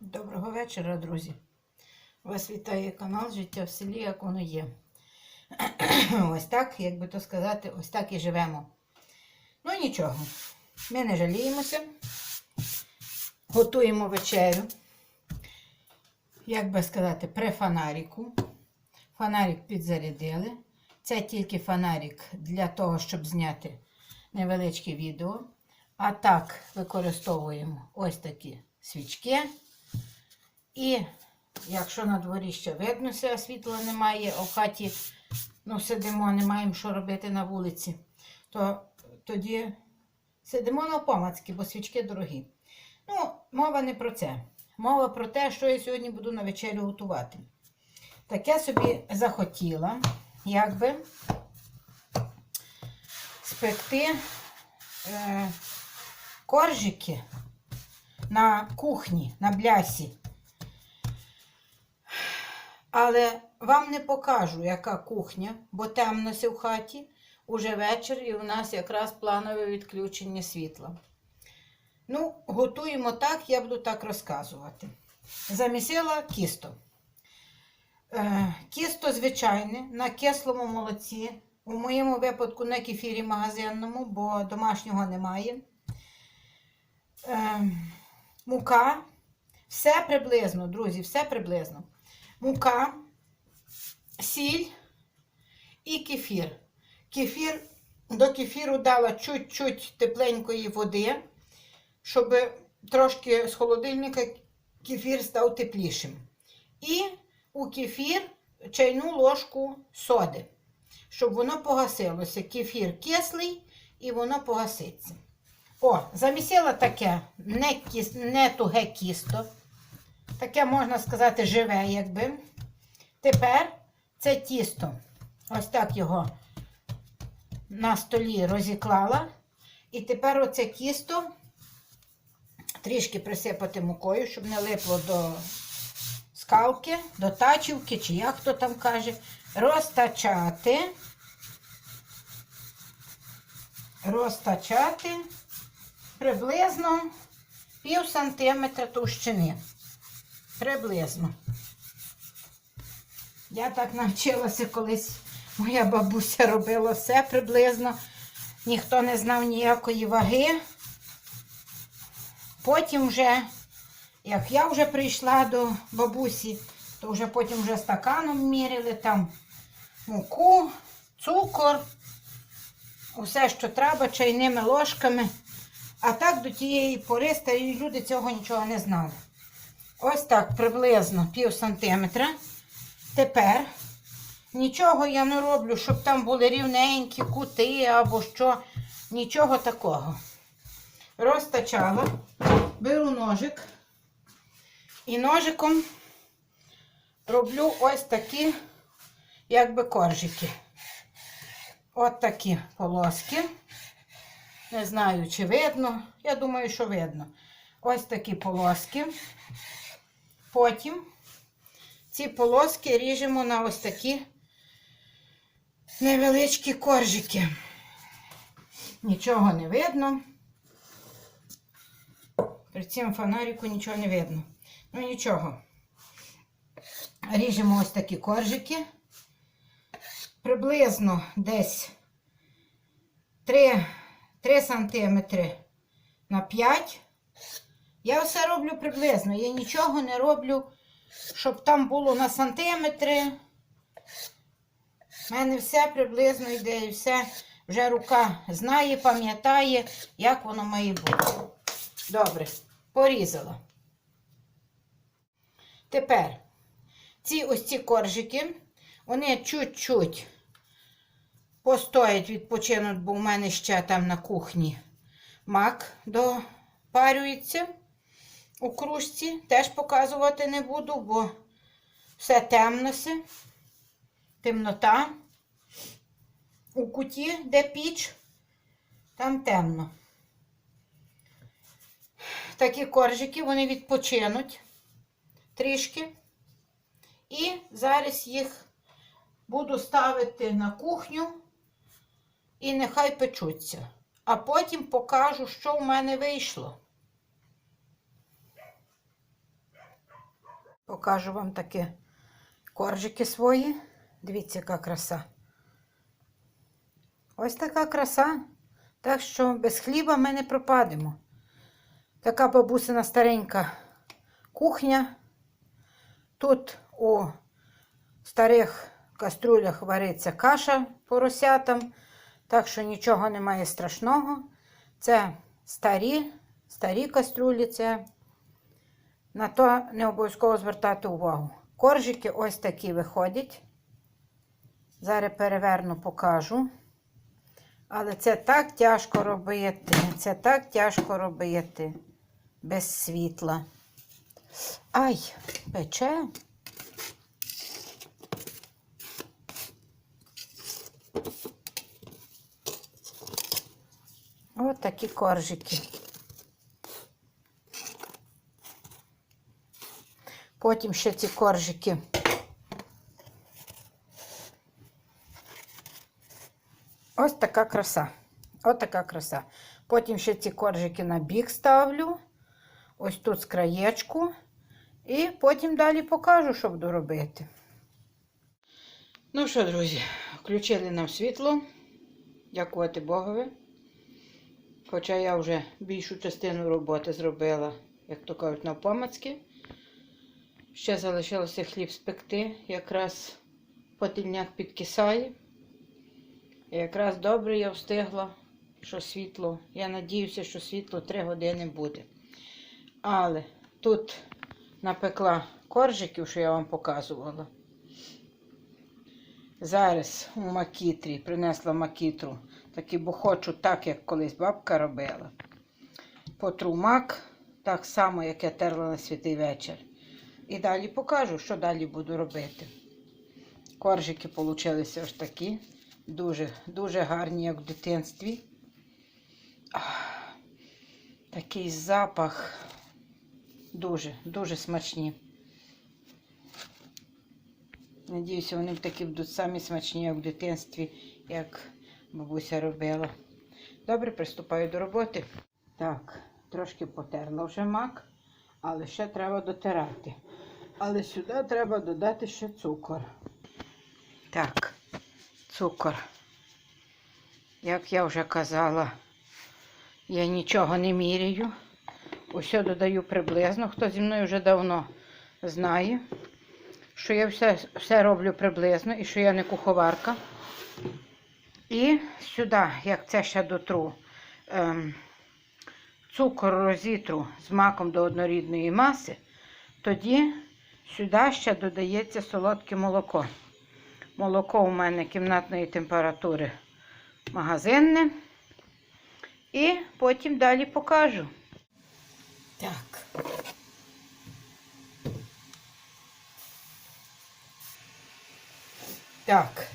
Доброго вечора, друзі. Вас вітає канал Життя в селі, як воно є. Ось так, як би то сказати, ось так і живемо. Ну нічого, ми не жаліємося. Готуємо вечерю. Як би сказати, при фонаріку. Фонарик підзарядили. Це тільки фонарик для того, щоб зняти невеличке відео. А так використовуємо ось такі свічки. І якщо на дворі ще виднося, а світла немає, в хаті ну, сидимо, не маємо що робити на вулиці, то тоді сидимо на помацьки, бо свічки дорогі. Ну, мова не про це. Мова про те, що я сьогодні буду на вечерю готувати. Таке собі захотіла, якби спекти е, коржики на кухні, на блясі. Але вам не покажу, яка кухня, бо темно в хаті. Уже вечір і у нас якраз планове відключення світла. Ну, готуємо так, я буду так розказувати. Замісила кісто. Е, кісто звичайне на кислому молоці. У моєму випадку на кефірі магазинному, бо домашнього немає. Е, мука. Все приблизно, друзі, все приблизно. Мука, сіль і кефір. Кефір, до кефіру дала чуть-чуть тепленької води, щоб трошки з холодильника кефір став теплішим. І у кефір чайну ложку соди, щоб воно погасилося. Кефір кислий і воно погаситься. О, замісила таке не, кіс, не туге кісто. Таке, можна сказати, живе, якби. Тепер це тісто. Ось так його на столі розіклала. І тепер оце тісто трішки присипати мукою, щоб не липло до скалки, до тачівки, чи як хто там каже, розтачати. Розтачати приблизно пів сантиметра товщини. Приблизно. Я так навчилася колись, моя бабуся робила все приблизно. Ніхто не знав ніякої ваги. Потім вже, як я вже прийшла до бабусі, то вже потім вже стаканом мірили там муку, цукор, усе, що треба, чайними ложками. А так до тієї пори старі люди цього нічого не знали. Ось так приблизно пів сантиметра. Тепер нічого я не роблю, щоб там були рівненькі кути або що. Нічого такого. Розтачала, беру ножик і ножиком роблю ось такі, якби коржики. От такі полоски. Не знаю, чи видно. Я думаю, що видно. Ось такі полоски. Потім ці полоски ріжемо на ось такі невеличкі коржики. Нічого не видно. При цьому фонаріку нічого не видно. Ну нічого. Ріжемо ось такі коржики. Приблизно десь 3, 3 см на 5 я все роблю приблизно. Я нічого не роблю, щоб там було на сантиметри. У мене все приблизно йде і все вже рука знає, пам'ятає, як воно має бути. Добре, порізала. Тепер ці ось ці коржики, вони чуть-чуть постоять, відпочинуть, бо в мене ще там на кухні мак допарюється у кружці. Теж показувати не буду, бо все темно, все. темнота. У куті, де піч, там темно. Такі коржики, вони відпочинуть трішки. І зараз їх буду ставити на кухню і нехай печуться. А потім покажу, що в мене вийшло. Покажу вам такі коржики свої. Дивіться, яка краса. Ось така краса. Так що без хліба ми не пропадемо. Така бабусина старенька кухня. Тут у старих каструлях вариться каша поросятам, так що нічого немає страшного. Це старі, старі каструлі, це на то не обов'язково звертати увагу. Коржики ось такі виходять. Зараз переверну, покажу. Але це так тяжко робити. Це так тяжко робити без світла. Ай, пече. Ось такі коржики. Потім ще ці коржики. Ось така краса. Ось така краса. Потім ще ці коржики на бік ставлю. Ось тут з краєчку. І потім далі покажу, що буду робити. Ну що, друзі, включили нам світло. Дякувати Богові. Хоча я вже більшу частину роботи зробила, як то кажуть, навпомацьки. Ще залишилося хліб спекти. Якраз потільняк підкисає. І якраз добре я встигла, що світло. Я надіюся, що світло 3 години буде. Але тут напекла коржиків, що я вам показувала. Зараз у макітрі принесла макітру, таки, бо хочу так, як колись бабка робила. Потру мак, так само, як я терла на святий вечір. І далі покажу, що далі буду робити. Коржики получилися ось такі. Дуже, дуже гарні, як в дитинстві. Такий запах. Дуже, дуже смачні. Надіюся, вони такі будуть самі смачні, як в дитинстві, як бабуся робила. Добре, приступаю до роботи. Так, трошки потерла вже мак, але ще треба дотирати. Але сюди треба додати ще цукор. Так, цукор. Як я вже казала, я нічого не міряю. Усе додаю приблизно. Хто зі мною вже давно знає, що я все, все роблю приблизно і що я не куховарка. І сюди, як це ще дотру, ем, цукор розітру з маком до однорідної маси, тоді сюди ще додається солодке молоко. Молоко у мене кімнатної температури магазинне. І потім далі покажу. Так. Так.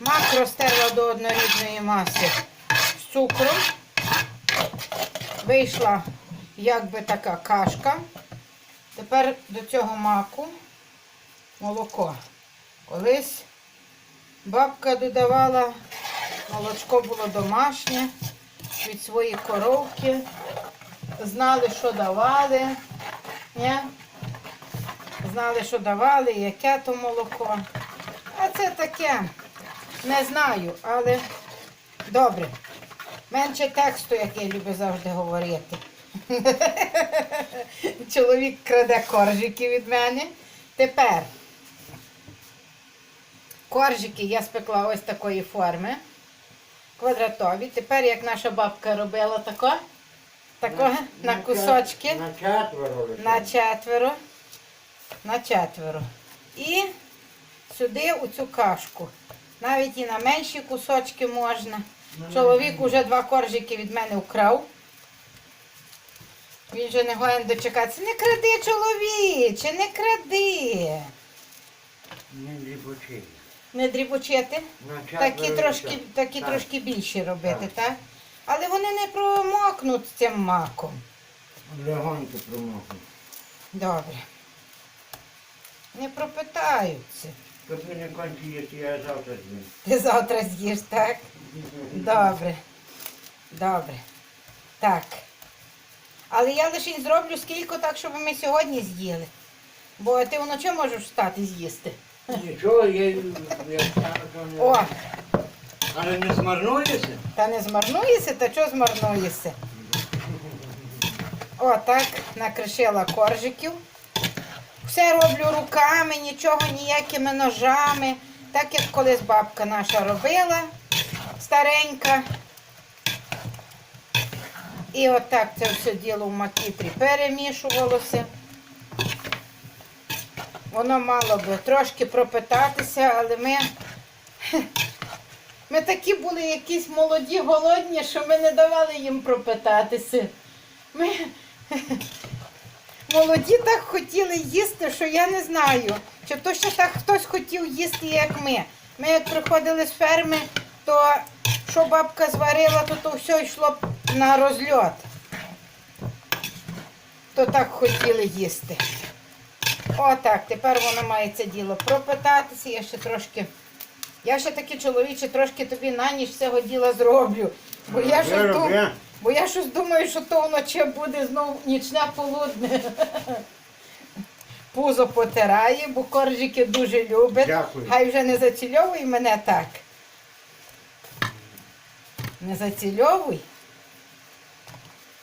Мак розтерла до однорідної маси з цукром. Вийшла якби така кашка. Тепер до цього маку молоко. Колись бабка додавала, молочко було домашнє від своєї коровки. Знали, що давали. Ні? Знали, що давали, яке то молоко. А це таке. Не знаю, але добре. Менше тексту, як я люблю завжди говорити. Чоловік краде коржики від мене. Тепер коржики я спекла ось такої форми. Квадратові. Тепер, як наша бабка робила тако, тако на, кусочки. На четверо. На четверо. На четверо. І сюди у цю кашку. Навіть і на менші кусочки можна. Чоловік уже два коржики від мене вкрав. Він вже не гоєн дочекатися. Не кради, чоловіче, не кради. Не дрібочий. Не дрібочити. Такі трошки, такі Так. трошки більші робити, Так. так? Але вони не промокнуть цим маком. Легонько промокну. Добре. Не пропитаються. Тобі не якщо я завтра з'їм. Ти завтра з'їш, так? Добре. Добре. Так. Але я лише зроблю скільки так, щоб ми сьогодні з'їли. Бо ти вночі можеш встати з'їсти. Нічого, я, я. О, Але не змарнуєшся? та не змарнуєшся, та чого змарнуєшся? О, так, накришила коржиків. Все роблю руками, нічого ніякими ножами. Так як колись бабка наша робила, старенька. І отак це все діло в макітрі перемішувалося. Воно мало би трошки пропитатися, але ми, ми такі були якісь молоді, голодні, що ми не давали їм пропитатися. Ми молоді так хотіли їсти, що я не знаю, чи то ще так хтось хотів їсти, як ми. Ми як приходили з ферми, то що бабка зварила, то то все йшло на розльот. То так хотіли їсти. Отак, тепер воно має це діло пропитатися. Я ще трошки. Я ще таки чоловіче трошки тобі на ніч цього діла зроблю. Бо я щось думаю. Бо я щось думаю, що то вночі буде знову нічне полудне. Пузо потирає, бо коржики дуже любить. Дякую. Хай вже не зацільовуй мене так. Не зацільовуй.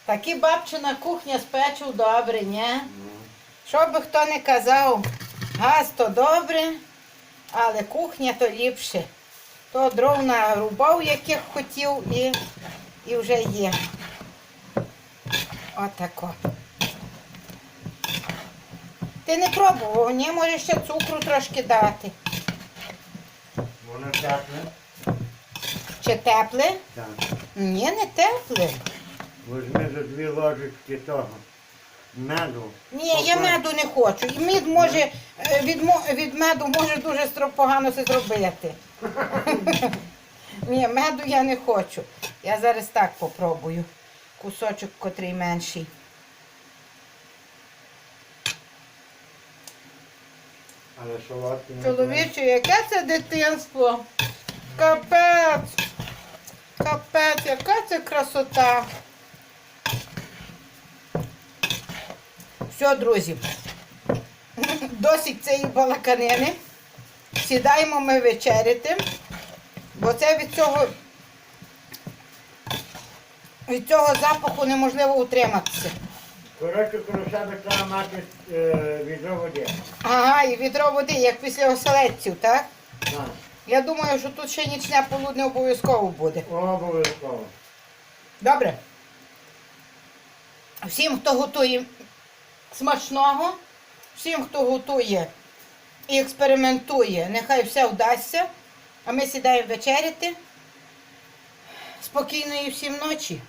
Такі бабчина кухня з печу добре, ні? Що би хто не казав, газ то добре, але кухня то ліпше. То дров нарубав, яких хотів, і, і вже є. Отако. Ти не пробував, ні, може ще цукру трошки дати. Воно тепле? Чи тепле? Так. Ні, не тепле. Возьми за дві ложечки того. Меду. Ні, я меду не хочу. І мід може е, від, від меду може дуже погано це зробити. Ні, меду я не хочу. Я зараз так попробую. Кусочок, котрий менший. Але солодкий не Чоловіче, яке це дитинство? Капець. Капець, яка це красота. Все, друзі. Досить цієї балаканини. Сідаємо ми вечеряти, бо це від цього, від цього запаху неможливо утриматися. Коротше, себе треба мати е, відро води. Ага, і відро води, як після оселедців, так? Так. Я думаю, що тут ще нічне полудне обов'язково буде. Обов'язково. Добре. Всім, хто готує смачного, всім, хто готує і експериментує, нехай все вдасться. А ми сідаємо вечеряти. Спокійної всім ночі.